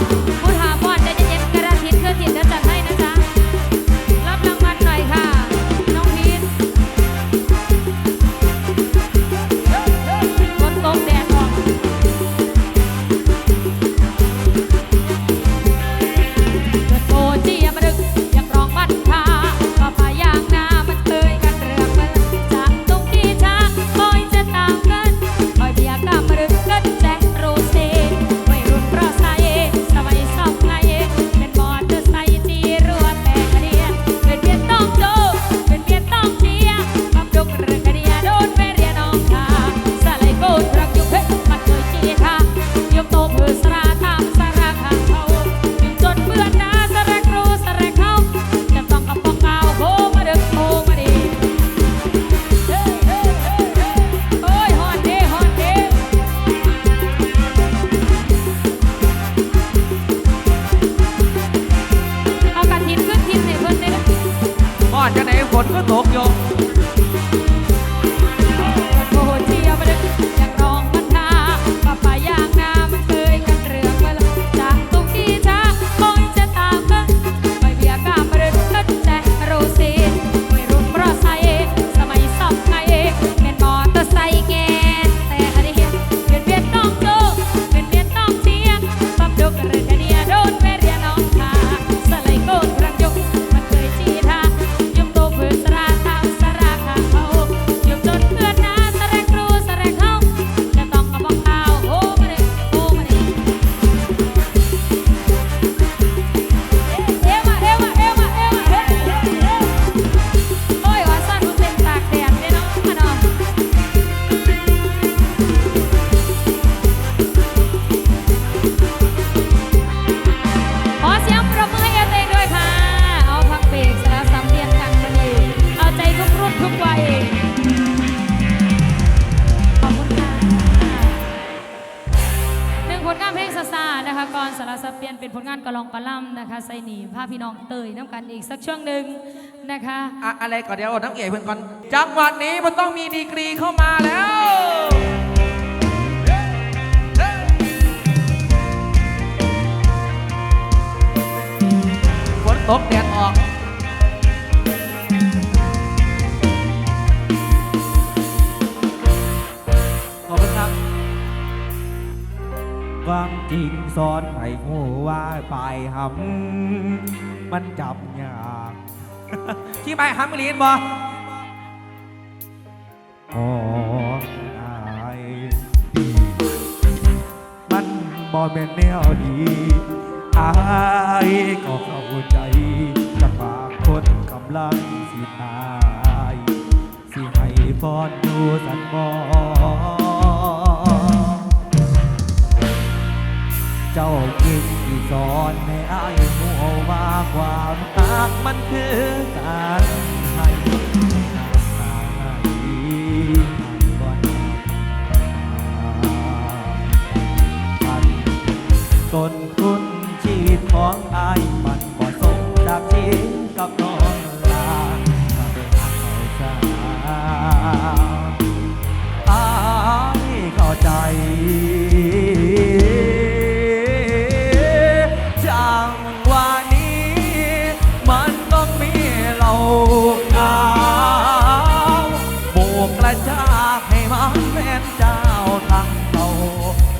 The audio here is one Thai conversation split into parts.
Wow. ค่ะอะอะไรก่อนเดี๋ยวนักเอกเพื่อนก่อนจังหวัดนี้มันต้องมีดีกรีเข้ามาแล้วฝนตกแดดออกขอบคุณครับวามจริงสอนให้หัวว่าไปหำมันจับ ที่ไปฮัมลีนบอของอายมันบ่แม่นแนวดีอายก็เข้าใจจะฝากคนกำลังสิตาย สิให้ฟอดูสันบ่ จ้าคิดที่สอนให้อายหัวว่าความตากมันคือการให้ตาดีก่อนต้นทุนชีพของอายมันก่สมจากที่กับน้องลาก็เป็นเขาสาอายเข้าใจ มันแม่นเจ้าทั้งเขา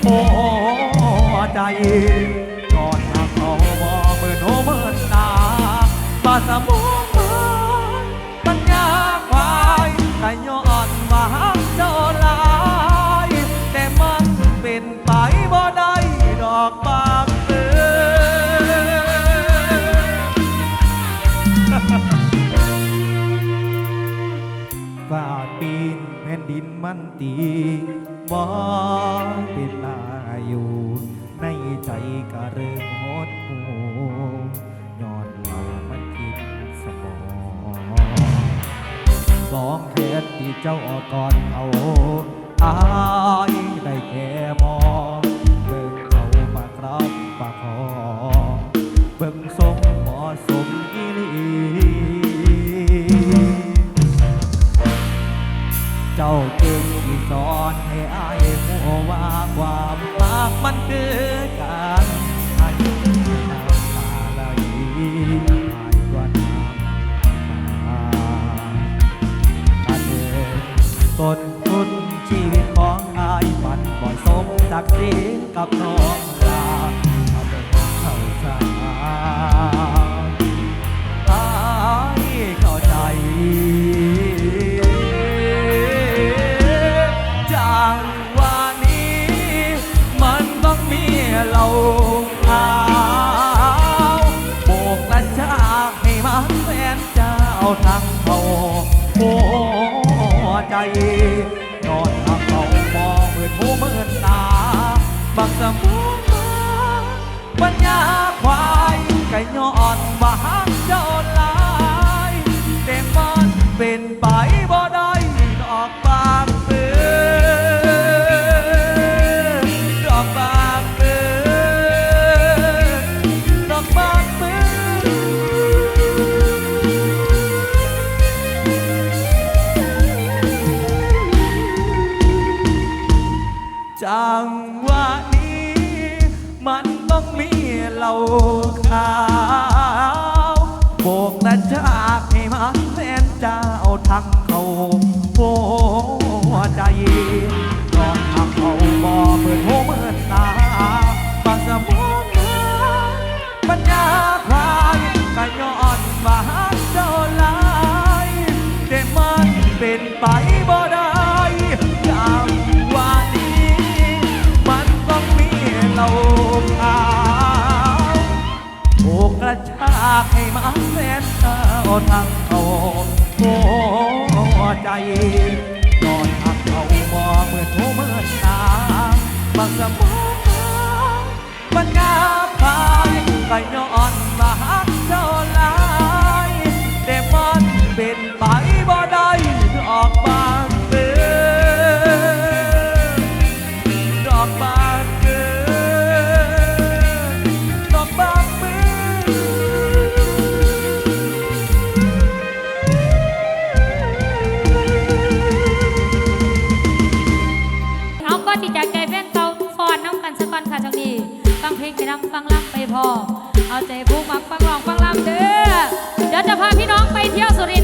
โอ้ใจก่อนทางเขาบ่เมื่อโนเมื่อนาบาสมบู ตีบ่เป็นนาอยู่ในใจก็เริ่มหดหูย้อนเรามันกินสมองสองเทือนที่เจ้าออก่อนเอาอาย น้าควายไก่ยอ ต้องมีเหล่าขาวโบกตะจากให้มาแสนเจ้าทั้งากให้มานแสนเศร้าทั้งเขาหัวใจนอนทักเขาบอเมื่อโทเมื่อตาบางสมองมันงาบายไปนอนมา ผู้มักฟังร้องฟังลำเด้อเดี๋ยวจะพาพี่น้องไปเที่ยวสุริ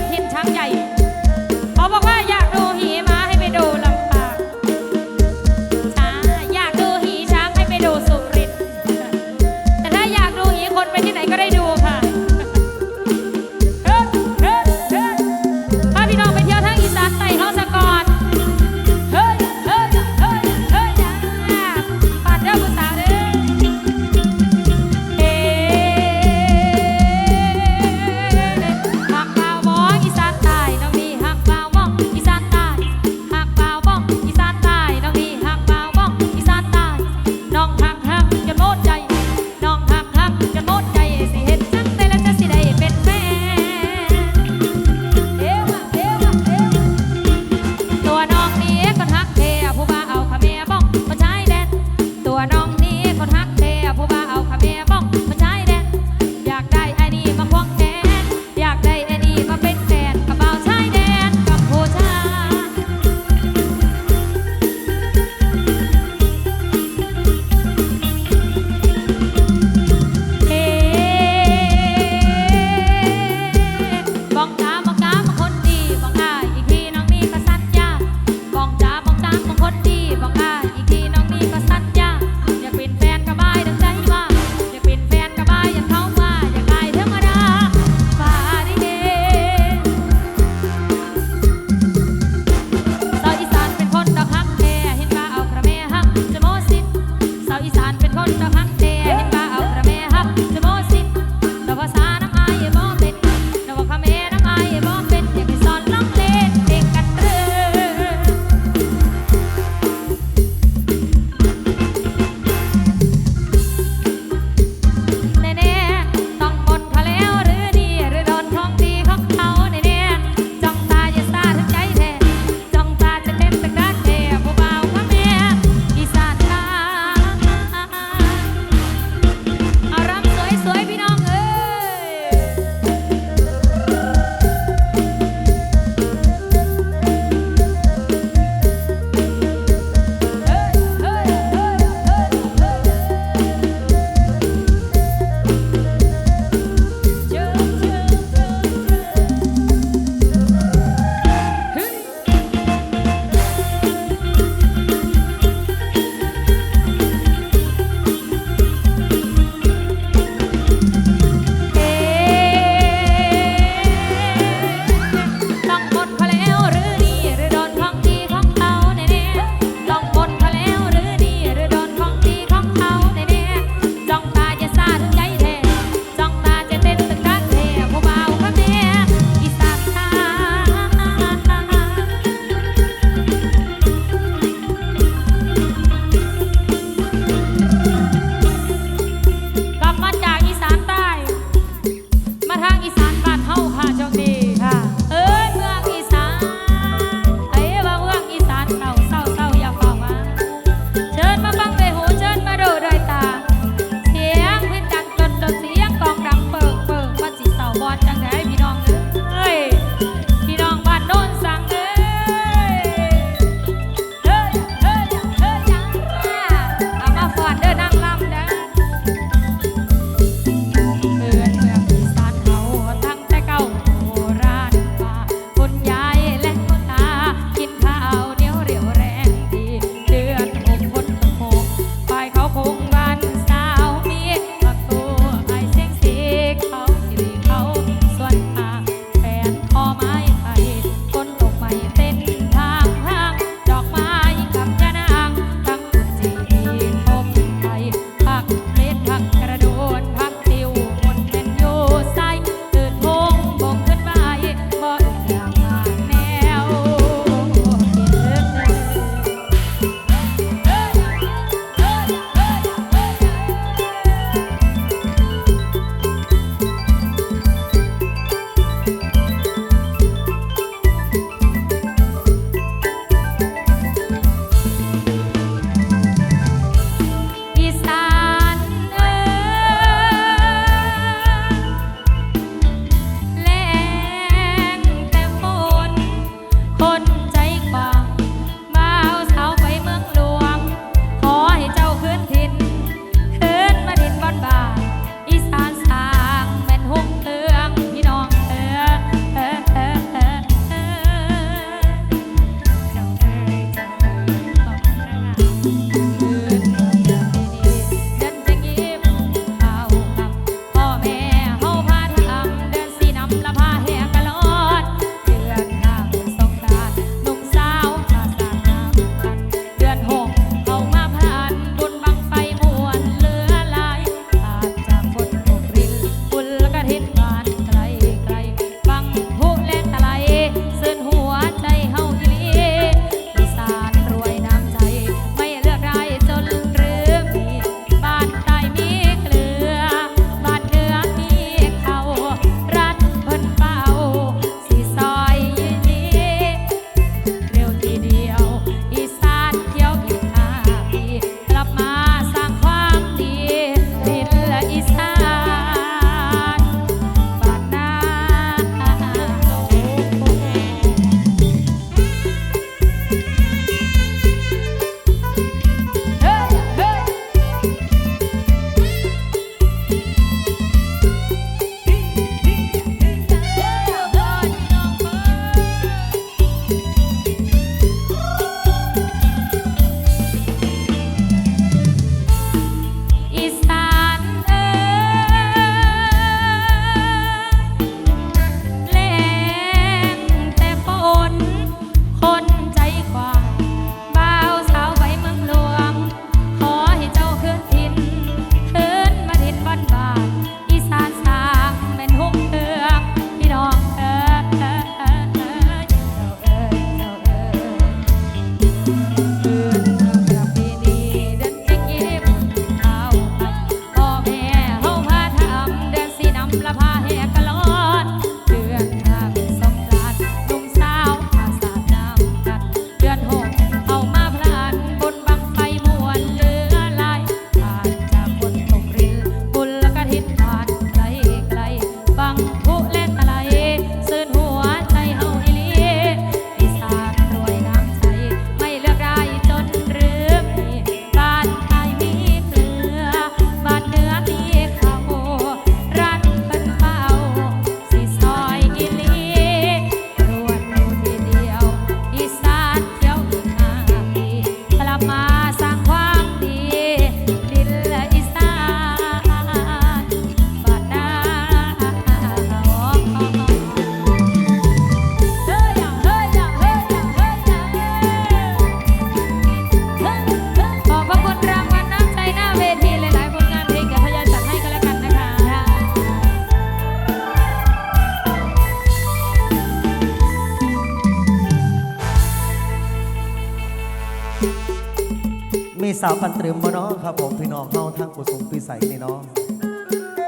มีสาวกันตรึมมาเนาะครับผมพี่น้องเฮาทางกุศลปีใสนี่เนาะ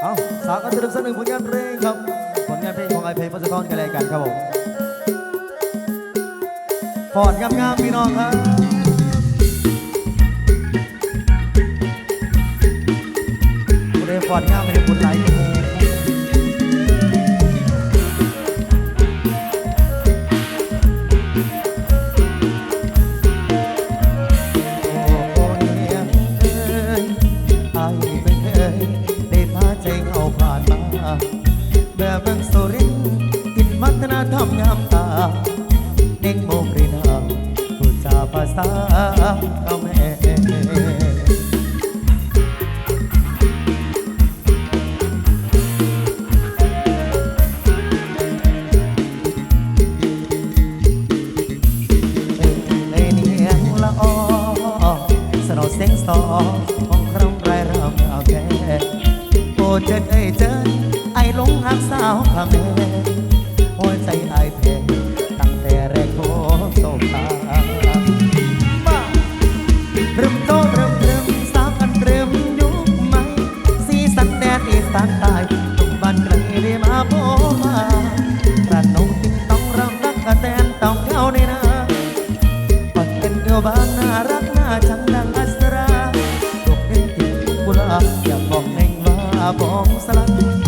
เอาสาวกันตรึมสักหนึ่งผลงานเพลงครับผลงานเพลงของไอเพลงพัสทอนกันเลยกันครับผมฟอดงามๆพี่น้องครับผู้ใดฟอดงามไม่ได้บุญไหล ภาษาเข น่ารักน่าชังดังอัสราดอกเล่นติดกุลาอยากบอกเน่งว่าบองสลัด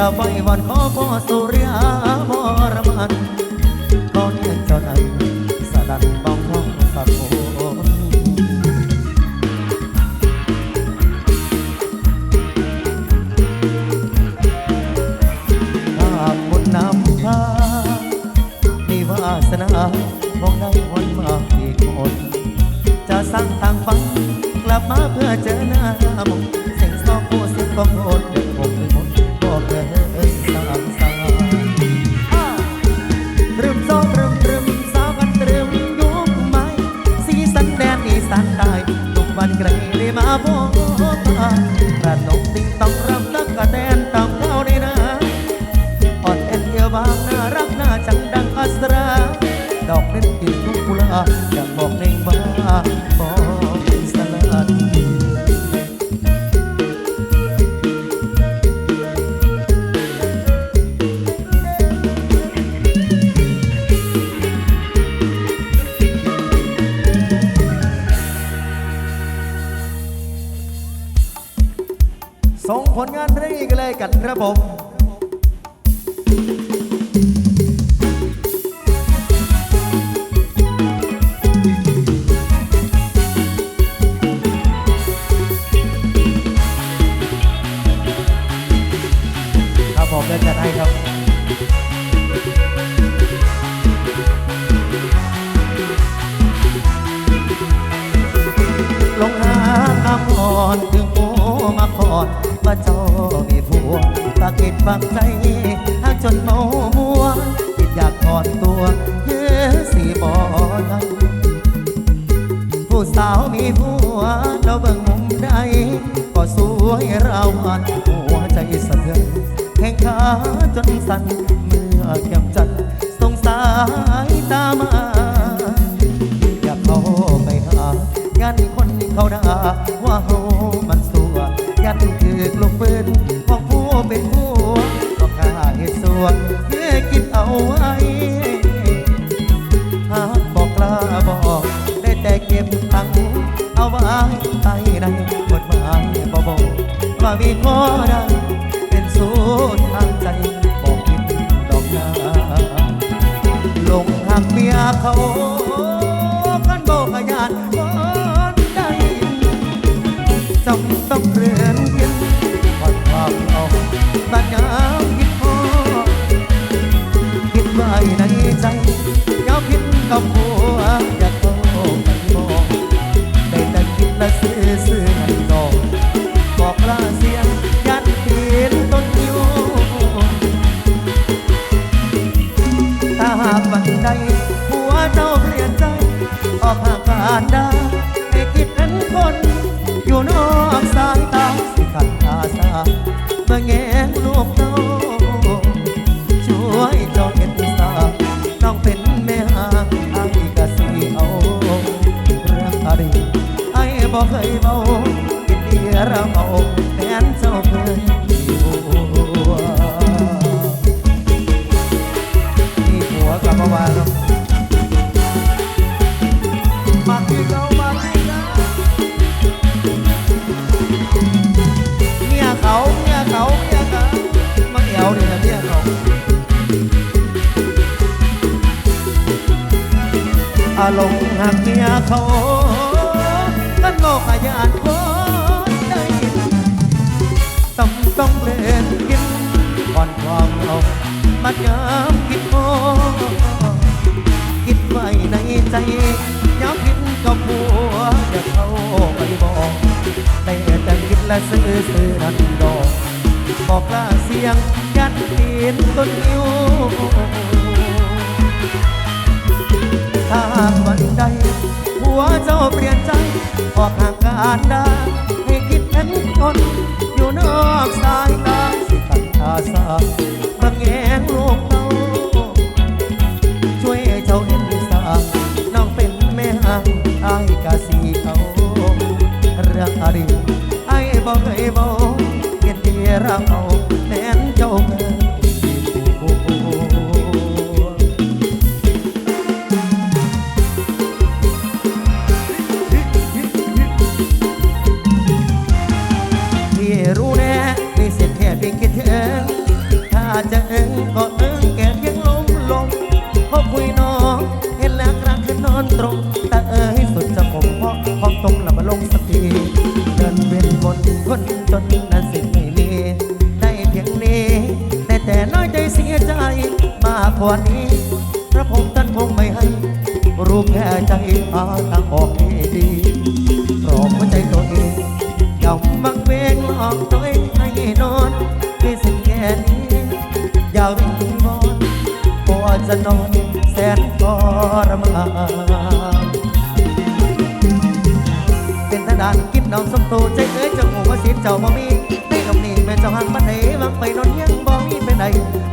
ราบไหว้วันขอพ่อสุริยาบรมันขอเนียเจ้านั้นสดันบ้องท้องสักโอนาบุญนำพามีวาสนาคงได้วันมาอีกคน จะสร้างทางฝันกลับมาเพื่อเจอหน้ามองเสียงซอกผู้เสียงของโผมเดินจัดให้ครับลงหาคำอ่อนถึงโอมาคอนว่าเจ้ามีผัวปากเก็ดปากใจหักจนเมามัวคิดอยากถอนตัวเยอะสีบอนังผู้สาวมีผัวเราเบิ่งมุมใดก็สวยเราวมันหัวใจสะเทือน แข่งขาจนสั่นเมื่อแก้มจันสงสายตามา อยากเข้าไปหายันคนเขาด่าว่าเฮามันสัวยันถือลูกปืนของผู้เป็นผู้ก็กล้าเหตุสัวเพื่อกินเอาไว้หากบอกกล้าบอกได้แต่เก็บตังเอาไว้ใต้ในกฎหมายบ่บอกว่ามีข้อใดเป็ นทางใจบอกกินดอกนาลงหักเมียเขากันโบกขยานวันใดเรือนกินวันความเอาตัญญาคิดพอคิดไว้ในใจย้ำคิดกับหัวอยาก ใดหัวเจ้าเปลี่ยนใจออกหากานได้ อารมณ์หักเมียเขากันโลกขยานคนได้ต้องต้องเล่นกินก่อนความเอามัดยามคิดโอคิดไว้ในใจย้ำคิดกับหัวอยากเข้าไปบอกแต่แต่คิดและซื้อซื้อนันดอกบอกลาเสียงยันกินต้นนิ้ว ถ้าวันใด หัวเจ้าเปลี่ยนใจ ออกห่างกันได้ให้คิดเห็นคน อยู่นอกสายตาสิตัดอาสาบางแงงลูกเตาช่วยเจ้าเห็น ให้ดีพร้อมหัวใจตัวเองยอมบังเวงหลอกตัวเองให้นอนด้วยสิ่งแค่นี้อย่าวิ่งวอนพอจะนอนแสนทรมานเป็นทดานกินน้องสมโตใจเอ้ยเจ้าหูว่าสิเจ้าบ่มีในลมนี้แม่เจ้าหักปันไหนวังไปนอนยังบ่มีไปไหน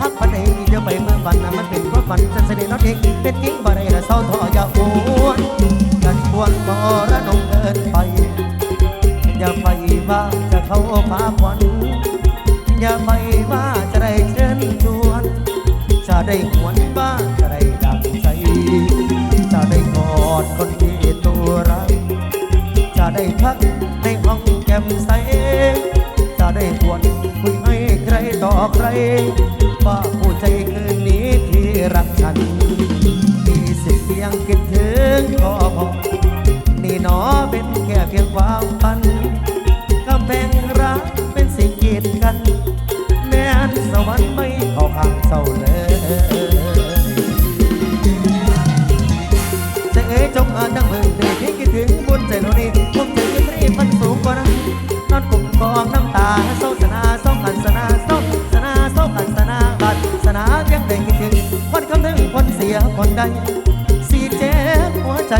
หักปันไหนเดี๋ยวไปเมื่อวันน่ะมันเป็นความฝันฉันเสด็จนอนเองเป็นจริงบ่ได้ละเศร้าทออย่าอ วนกันควรบ่ระนมเกินไป อย่าไปว่าจะเข้าพาควันอย่าไปว่าจะได้เชิญชวน จะได้หวนบ้านจะได้ดังใจ จะได้กอดคนที่ตัวรัก จะได้พักในห้องแก้มใส จะได้หวนคุยให้ใครต่อใคร ว่าผู้ใจคืนนี้ที่รักฉันมีสิทธิ์เพียงคิดถึงก็พอ นอเป็นแค่เพียงความฝันกำแพงรักเป็นสิ่งกีดกัน แม้นสวรรค์ไม่เข้าข้างเศร้าเลยจะเอ๋ยจงอ่านทั้งเมืองเด็กที่คิดถึงบุญใจโนนี้ผมใจยิ่งรีบมันสูงกว่านั้นนอนกลุ่มกองน้ำตาโศกนาโศกกันสนาโศกสนาโศกกันสนาบัดสนาเพียงได้คิดถึงคนคำนึงคนเสียคนใดสีเจ็บหัวใจ